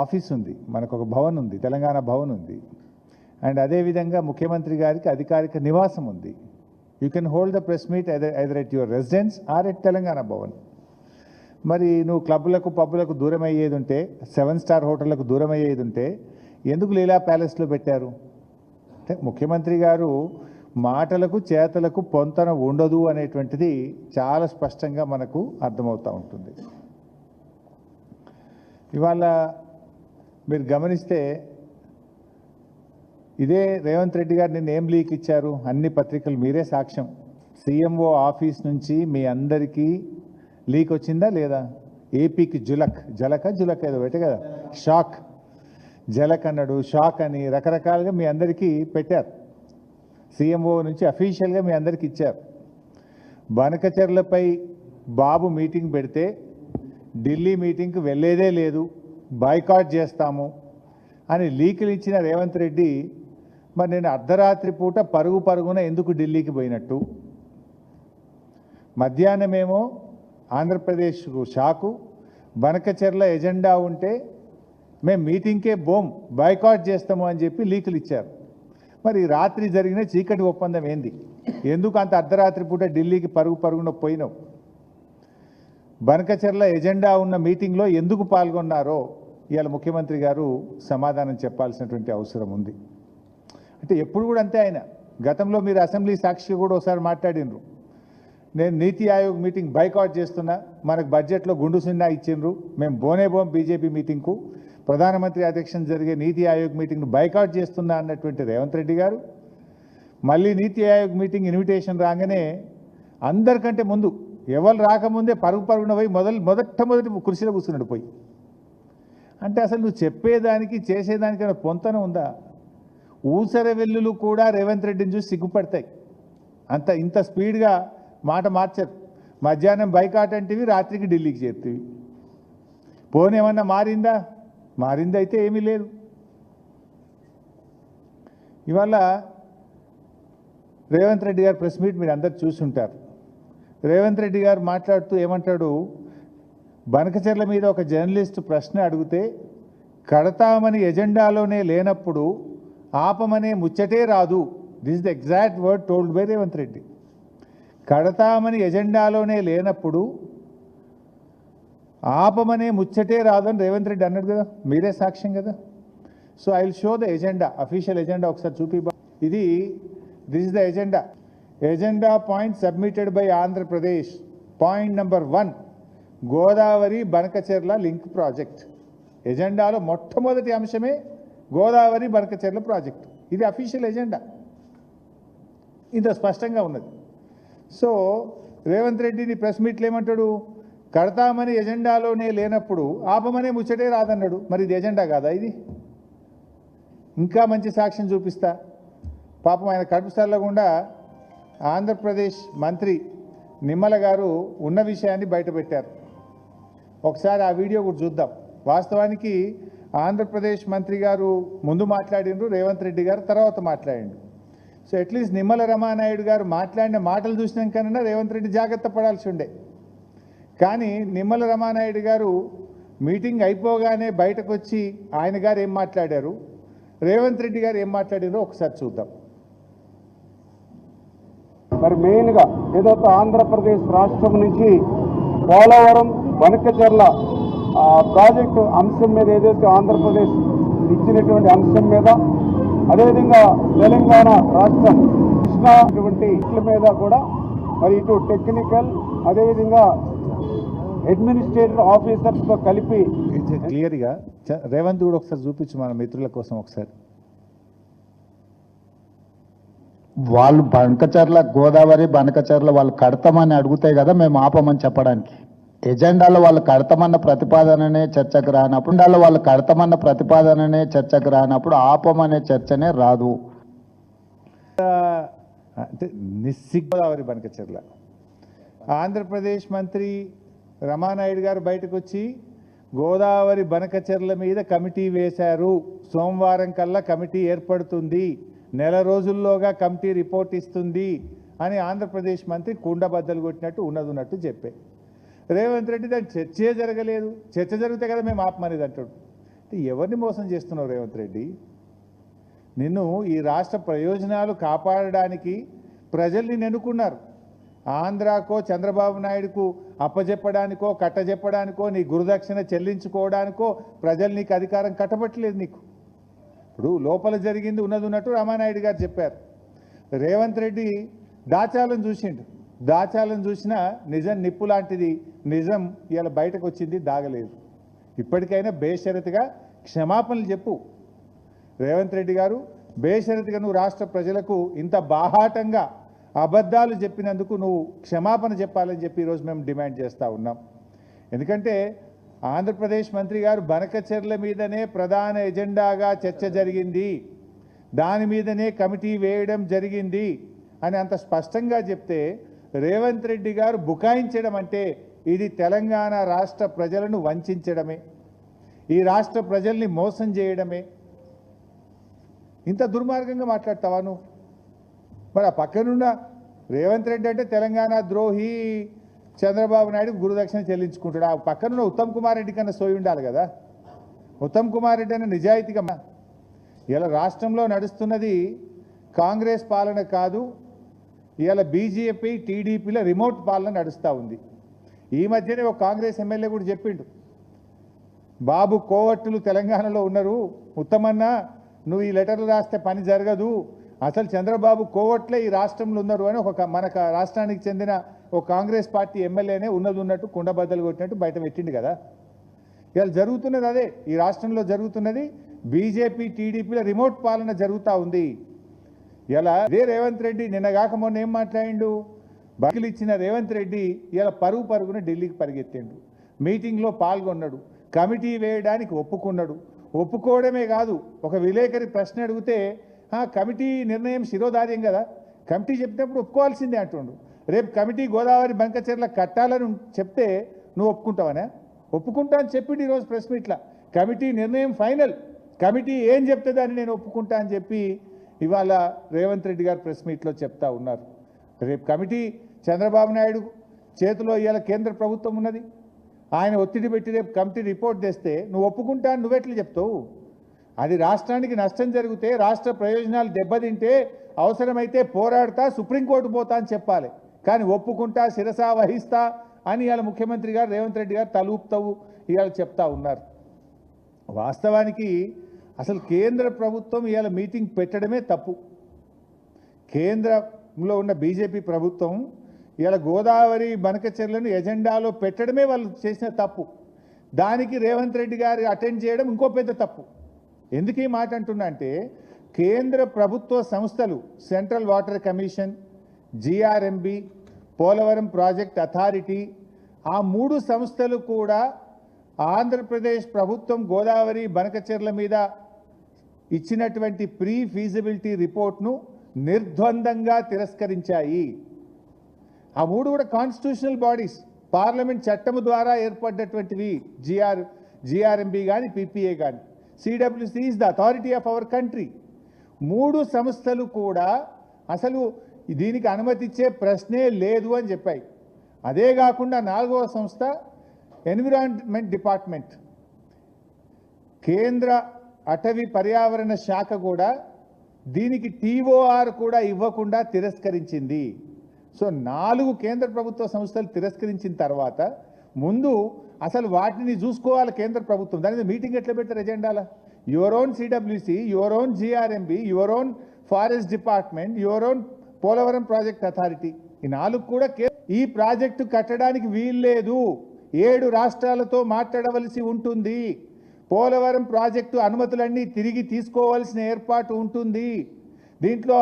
Office ఉంది మనకు ఒక భవన్ ఉంది తెలంగాణ భవన్ ఉంది అండ్ అదేవిధంగా ముఖ్యమంత్రి గారికి అధికారిక నివాసం ఉంది you can hold the press meet either at your residence or at Telangana Bhavan మరి నువ్వు క్లబ్లకు పబ్బులకు దూరం అయ్యేది ఉంటే సెవెన్ స్టార్ హోటళ్ళకు దూరం అయ్యేది ఉంటే ఎందుకు లీలా ప్యాలెస్లో పెట్టారు? అంటే ముఖ్యమంత్రి గారు మాటలకు చేతలకు పొంతన ఉండదు అనేటువంటిది చాలా స్పష్టంగా మనకు అర్థమవుతూ ఉంటుంది. ఇవాళ మీరు గమనిస్తే ఇదే రేవంత్ రెడ్డి గారు నిన్న ఏం లీక్ ఇచ్చారు? అన్ని పత్రికలు మీరే సాక్ష్యం. సీఎంఓ ఆఫీస్ నుంచి మీ అందరికీ లీక్ వచ్చిందా లేదా? ఏపీకి జులక్ జలక జులక్ ఏదో పెట్టే కదా షాక్. జలక్ అన్నాడు షాక్ అని రకరకాలుగా మీ అందరికీ పెట్టారు. సీఎంఓ నుంచి అఫీషియల్గా మీ అందరికీ ఇచ్చారు. బనకచర్లపై బాబు మీటింగ్ పెడితే ఢిల్లీ మీటింగ్కి వెళ్ళేదే లేదు. బాయ్కాట్ చేస్తాము అని లీకులు ఇచ్చిన రేవంత్ రెడ్డి మరి నేను అర్ధరాత్రి పూట పరుగు పరుగున ఎందుకు ఢిల్లీకి పోయినట్టు? మధ్యాహ్నమేమో ఆంధ్రప్రదేశ్కు షాకు బనకచెర్ల ఎజెండా ఉంటే మేము మీటింగ్కే బోమ్ బాయ్కాట్ చేస్తాము అని చెప్పి లీకులు ఇచ్చారు. మరి రాత్రి జరిగిన చీకటి ఒప్పందం ఏంది? ఎందుకు అంత అర్ధరాత్రి పూట ఢిల్లీకి పరుగు పరుగున పోయినావు? బనకచెర్ల ఎజెండా ఉన్న మీటింగ్లో ఎందుకు పాల్గొన్నారో ఇవాళ ముఖ్యమంత్రి గారు సమాధానం చెప్పాల్సినటువంటి అవసరం ఉంది. అంటే ఎప్పుడు కూడా అంతే ఆయన. గతంలో మీరు అసెంబ్లీ సాక్షి కూడా ఒకసారి మాట్లాడినరు. నేను నీతి ఆయోగ్ మీటింగ్ బైకాట్ చేస్తున్నా మనకు బడ్జెట్లో గుండు సున్నా ఇచ్చిండ్రు. మేము బోనే బోం బీజేపీ మీటింగ్కు ప్రధానమంత్రి అధ్యక్షన జరిగే నీతి ఆయోగ్ మీటింగ్ను బైకాట్ చేస్తున్నా అన్నటువంటి రేవంత్ రెడ్డి గారు. మళ్ళీ నీతి ఆయోగ్ మీటింగ్ ఇన్విటేషన్ రాగానే అందరికంటే ముందు ఎవరు రాకముందే పరుగు పరుగున పోయి మొదలు మొదట మొదటి కృషిలో కూర్చున్నాడు పోయి. అంటే అసలు నువ్వు చెప్పేదానికి చేసేదానికైనా పొంతన ఉందా? ఊసర వెల్లులు కూడా రేవంత్ రెడ్డిని చూసి సిగ్గుపడతాయి. అంత ఇంత స్పీడ్గా మాట మార్చరు. మధ్యాహ్నం బైకాట్ అంటివి రాత్రికి ఢిల్లీకి చేరుతీవి. పోనీ ఏమన్నా మారిందా? మారిందైతే ఏమీ లేదు. ఇవాళ రేవంత్ రెడ్డి గారు ప్రెస్ మీట్ మీరు అందరు చూసుంటారు. రేవంత్ రెడ్డి గారు మాట్లాడుతూ ఏమంటాడు? బనకచెర్ల మీద ఒక జర్నలిస్ట్ ప్రశ్న అడిగితే కడతామని ఎజెండాలోనే లేనప్పుడు ఆపమనే ముచ్చటే రాదు. This the exact word told by Revanth Reddy. కడతామని ఎజెండాలోనే లేనప్పుడు ఆపమనే ముచ్చటే రాదని రేవంత్ రెడ్డి అన్నాడు కదా మీరే సాక్ష్యం కదా. So I will show the agenda official agenda ఒకసారి చూపి ఇది this is the agenda agenda point submitted by Andhra Pradesh point number one Godavari Banakacherla link project. ఎజెండాలో మొట్టమొదటి అంశమే గోదావరి బనకచెర్ల ప్రాజెక్ట్. ఇది అఫీషియల్ ఎజెండా. ఇంత స్పష్టంగా ఉన్నది. సో రేవంత్ రెడ్డిని ప్రెస్ మీట్లు ఏమంటాడు? కడతామని ఎజెండాలోనే లేనప్పుడు ఆపమనే ముచ్చటే రాదన్నాడు. మరి ఇది ఎజెండా కాదా ఇది? ఇంకా మంచి సాక్ష్యం చూపిస్తా. పాపం ఆయన కడుపు గుండా ఆంధ్రప్రదేశ్ మంత్రి నిమ్మల గారు ఉన్న విషయాన్ని బయటపెట్టారు ఒకసారి ఆ వీడియో కూడా చూద్దాం. వాస్తవానికి ఆంధ్రప్రదేశ్ మంత్రి గారు ముందు మాట్లాడిండ్రు రేవంత్ రెడ్డి గారు తర్వాత మాట్లాడిండు సో అట్లీస్ట్ నిమ్మల రమానాయుడు గారు మాట్లాడిన మాటలు చూసినాకన్నా రేవంత్ రెడ్డి జాగ్రత్త పడాల్సి ఉండే. కానీ నిమ్మల రమానాయుడు గారు మీటింగ్ అయిపోగానే బయటకు వచ్చి ఆయన గారు ఏం మాట్లాడారు? రేవంత్ రెడ్డి గారు ఏం మాట్లాడారో ఒకసారి చూద్దాం. మరి మెయిన్గా ఏదైతే ఆంధ్రప్రదేశ్ రాష్ట్రం నుంచి పోలవరం వనకచర్ల ఆ, ప్రాజెక్టు అంశం మీద ఏదైతే ఆంధ్రప్రదేశ్ ఇచ్చినటువంటి అంశం మీద అదేవిధంగా తెలంగాణ రాష్ట్రం కృష్ణా ఇటువంటి ఇట్ల మీద కూడా మరి ఇటు టెక్నికల్ అదేవిధంగా అడ్మినిస్ట్రేటివ్ ఆఫీసర్స్తో కలిపి క్లియర్గా చ- రేవంత్ కూడా ఒకసారి చూపించు మన మిత్రుల కోసం ఒకసారి. వాళ్ళు బనకచర్ల గోదావరి బనకచర్ల వాళ్ళు కడతామని అడుగుతాయి కదా మేము ఆపమని చెప్పడానికి. ఎజెండాలో వాళ్ళు కడతామన్న ప్రతిపాదననే చర్చకు రానప్పుడు ఎజెండాలో వాళ్ళు కడతామన్న ప్రతిపాదననే చర్చకు రానప్పుడు ఆపమనే చర్చనే రాదు. అంటే నిస్సిగ్గోదావరి బనకచెర్ల ఆంధ్రప్రదేశ్ మంత్రి రమానాయుడు గారు బయటకు వచ్చి గోదావరి బనకచెర్ల మీద కమిటీ వేశారు. సోమవారం కల్లా కమిటీ ఏర్పడుతుంది. నెల రోజుల్లోగా కమిటీ రిపోర్ట్ ఇస్తుంది అని ఆంధ్రప్రదేశ్ మంత్రి కుండబద్దలు కొట్టినట్టు ఉన్నదున్నట్టు చెప్పే. రేవంత్ రెడ్డి దాని చర్చే జరగలేదు. చర్చ జరిగితే కదా మేము ఆపమనేది అంటాడు. ఎవరిని మోసం చేస్తున్నావు రేవంత్ రెడ్డి? నిన్ను ఈ రాష్ట్ర ప్రయోజనాలు కాపాడడానికి ప్రజల్ని ఎన్నుకున్నారు ఆంధ్రాకో చంద్రబాబు నాయుడుకు అప్పజెప్పడానికో కట్టజెప్పడానికో నీ గురుదక్షిణ చెల్లించుకోవడానికో ప్రజలు నీకు అధికారం కట్టబట్టలేదు నీకు. ఇప్పుడు లోపల జరిగింది ఉన్నది ఉన్నట్టు రామానాయుడు గారు చెప్పారు. రేవంత్ రెడ్డి దాచాలని చూసిండు. దాచాలని చూసినా నిజం నిప్పు లాంటిది. నిజం ఇలా బయటకు వచ్చింది దాగలేదు. ఇప్పటికైనా బేషరతుగా క్షమాపణలు చెప్పు. రేవంత్ రెడ్డి గారు బేషరతుగా నువ్వు రాష్ట్ర ప్రజలకు ఇంత బాహాటంగా అబద్ధాలు చెప్పినందుకు నువ్వు క్షమాపణ చెప్పాలని చెప్పి ఈరోజు మేము డిమాండ్ చేస్తూ ఉన్నాం. ఎందుకంటే ఆంధ్రప్రదేశ్ మంత్రి గారు బనకచెర్ల మీదనే ప్రధాన ఎజెండాగా చర్చ జరిగింది. దాని మీదనే కమిటీ వేయడం జరిగింది అని అంత స్పష్టంగా చెప్తే రేవంత్ రెడ్డి గారు బుకాయించడం అంటే ఇది తెలంగాణ రాష్ట్ర ప్రజలను వంచడమే. ఈ రాష్ట్ర ప్రజల్ని మోసం చేయడమే. ఇంత దుర్మార్గంగా మాట్లాడతావా నువ్వు? మరి ఆ పక్కనున్న రేవంత్ రెడ్డి అంటే తెలంగాణ ద్రోహి చంద్రబాబు నాయుడు గురుదక్షిణ చెల్లించుకుంటాడు. ఆ పక్కనున్న ఉత్తమ్ కుమార్ రెడ్డి కన్నా సోయి ఉండాలి కదా. ఉత్తమ్ కుమార్ రెడ్డి అనే నిజాయితీగా ఇలా రాష్ట్రంలో నడుస్తున్నది కాంగ్రెస్ పాలన కాదు ఇవాళ బీజేపీ టీడీపీలో రిమోట్ పాలన నడుస్తూ ఉంది. ఈ మధ్యనే ఒక కాంగ్రెస్ ఎమ్మెల్యే కూడా చెప్పిండు. బాబు కోవట్టులు తెలంగాణలో ఉన్నారు. ఉత్తమన్న నువ్వు ఈ లెటర్లు రాస్తే పని జరగదు. అసలు చంద్రబాబు కోవట్లే ఈ రాష్ట్రంలో ఉన్నారు అని ఒక మన రాష్ట్రానికి చెందిన ఒక కాంగ్రెస్ పార్టీ ఎమ్మెల్యేనే ఉన్నది ఉన్నట్టు కుండబద్దలు కొట్టినట్టు బయట పెట్టిండు కదా. ఇవాళ జరుగుతున్నది అదే. ఈ రాష్ట్రంలో జరుగుతున్నది బీజేపీ టీడీపీల రిమోట్ పాలన జరుగుతూ ఉంది. ఇలా అదే రేవంత్ రెడ్డి నిన్నగాక మొన్న ఏం మాట్లాడిండు? బకిలు ఇచ్చిన రేవంత్ రెడ్డి ఇలా పరుగు పరుగున ఢిల్లీకి పరిగెత్తిండు. మీటింగ్లో పాల్గొన్నాడు. కమిటీ వేయడానికి ఒప్పుకున్నాడు. ఒప్పుకోవడమే కాదు ఒక విలేకరి ప్రశ్న అడిగితే కమిటీ నిర్ణయం శిరోధార్యం కదా. కమిటీ చెప్పినప్పుడు ఒప్పుకోవాల్సిందే అంటుండు. రేపు కమిటీ గోదావరి బంకచెర్ల కట్టాలని చెప్తే నువ్వు ఒప్పుకుంటావనే? ఒప్పుకుంటా అని చెప్పిండు ఈరోజు ప్రెస్ మీట్లా. కమిటీ నిర్ణయం ఫైనల్. కమిటీ ఏం చెప్తే దాన్ని నేను ఒప్పుకుంటా అని చెప్పి ఇవాళ రేవంత్ రెడ్డి గారు ప్రెస్ మీట్లో చెప్తా ఉన్నారు. రేపు కమిటీ చంద్రబాబు నాయుడు చేతిలో ఇవాళ కేంద్ర ప్రభుత్వం ఉన్నది. ఆయన ఒత్తిడి పెట్టి రేపు కమిటీ రిపోర్ట్ తెస్తే నువ్వు ఒప్పుకుంటా నువ్వెట్లు చెప్తావు? అది రాష్ట్రానికి నష్టం జరిగితే రాష్ట్ర ప్రయోజనాలు దెబ్బతింటే అవసరమైతే పోరాడతా సుప్రీంకోర్టు పోతా అని చెప్పాలి. కానీ ఒప్పుకుంటా శిరసా వహిస్తా అని ఇవాళ ముఖ్యమంత్రి గారు రేవంత్ రెడ్డి గారు తలూపుతావు ఇవాళ చెప్తా ఉన్నారు. వాస్తవానికి అసలు కేంద్ర ప్రభుత్వం ఇవాళ మీటింగ్ పెట్టడమే తప్పు. కేంద్రంలో ఉన్న బీజేపీ ప్రభుత్వం ఇవాళ గోదావరి బనకచెర్లను ఎజెండాలో పెట్టడమే వాళ్ళు చేసిన తప్పు. దానికి రేవంత్ రెడ్డి గారు అటెండ్ చేయడం ఇంకో పెద్ద తప్పు. ఎందుకు ఈ మాట అంటున్నా అంటే కేంద్ర ప్రభుత్వ సంస్థలు central water commission GRMB Polavaram project authority ఆ మూడు సంస్థలు కూడా ఆంధ్రప్రదేశ్ ప్రభుత్వం గోదావరి బనకచెర్ల మీద ఇచ్చినటువంటి ప్రీ ఫీజిబిలిటీ రిపోర్ట్ను నిర్ద్వందంగా తిరస్కరించాయి. ఆ మూడు కూడా కాన్స్టిట్యూషనల్ బాడీస్ పార్లమెంట్ చట్టము ద్వారా ఏర్పడ్డటువంటివి జిఆర్ జిఆర్ఎంబి కానీ పిపిఏ కానీ CWC is the authority of our country మూడు సంస్థలు కూడా అసలు దీనికి అనుమతి ఇచ్చే ప్రశ్నే లేదు అని చెప్పాయి. అదే కాకుండా నాలుగవ సంస్థ ఎన్విరాన్మెంట్ డిపార్ట్మెంట్ కేంద్ర అటవీ పర్యావరణ శాఖ కూడా దీనికి టీఓఆర్ కూడా ఇవ్వకుండా తిరస్కరించింది సో నాలుగు కేంద్ర ప్రభుత్వ సంస్థలు తిరస్కరించిన తర్వాత ముందు అసలు వాటిని చూసుకోవాలి కేంద్ర ప్రభుత్వం దాని మీద మీటింగ్ ఎట్లా పెట్టారు ఎజెండాలా your own CWC your own GRMB your own forest department your own Polavaram project authority ఈ నాలుగు కూడా కే- ఈ ప్రాజెక్టు కట్టడానికి వీల్లేదు ఏడు రాష్ట్రాలతో మాట్లాడవలసి ఉంటుంది. పోలవరం ప్రాజెక్టు అనుమతులన్నీ తిరిగి తీసుకోవాల్సిన ఏర్పాటు ఉంటుంది. దీంట్లో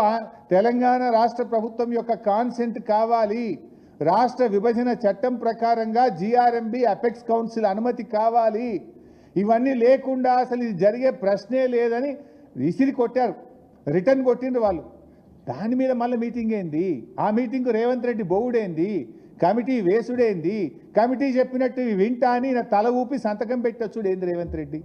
తెలంగాణ రాష్ట్ర ప్రభుత్వం యొక్క కాన్సెంట్ కావాలి. రాష్ట్ర విభజన చట్టం ప్రకారంగా జిఆర్ఎంబి అపెక్స్ కౌన్సిల్ అనుమతి కావాలి. ఇవన్నీ లేకుండా అసలు ఇది జరిగే ప్రశ్నే లేదని విసిరి కొట్టారు. రిటర్న్ కొట్టిండ్రు వాళ్ళు. దాని మీద మళ్ళీ మీటింగ్ ఏంది? ఆ మీటింగ్ రేవంత్ రెడ్డి బొవుడేంది? కమిటీ వేసుడేంది? కమిటీ చెప్పినట్టు వింటా అని నా తల ఊపి సంతకం పెట్టొచ్చుడు ఏంది రేవంత్ రెడ్డి.